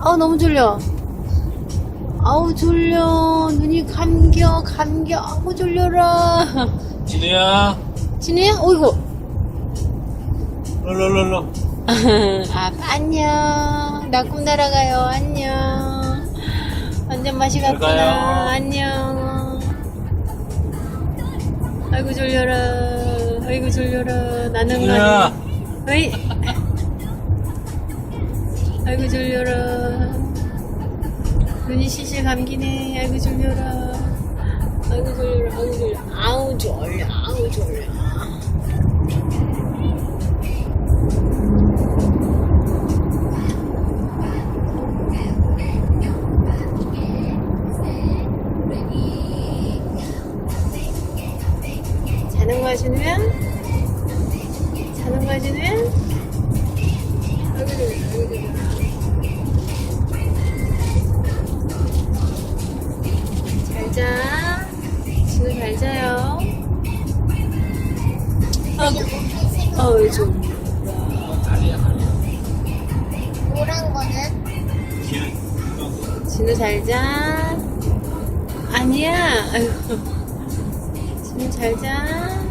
아우 너무 졸려. 아우 졸려. 눈이 감겨 감겨. 아우 졸려라. 진우야, 진우야? 어이구. 롤롤롤롤. 아 안녕. 나 꿈 날아가요. 안녕. 완전 맛이 잘 갔구나. 안녕. 아이고 졸려라. 아이고 졸려라. 나는 진우야, 어이. 아이고 졸려라. 눈이 실실 감기네. 아이고 졸려라. 아이고 졸려라. 아이고 졸려. 아우 졸려. 아우 졸려. 자는 거야 진우야? 자는 거야 진우 잘 자. 진우 잘 자요. 아, 어이. 진우 잘 자. 아니야. 아이고. 진우 잘 자.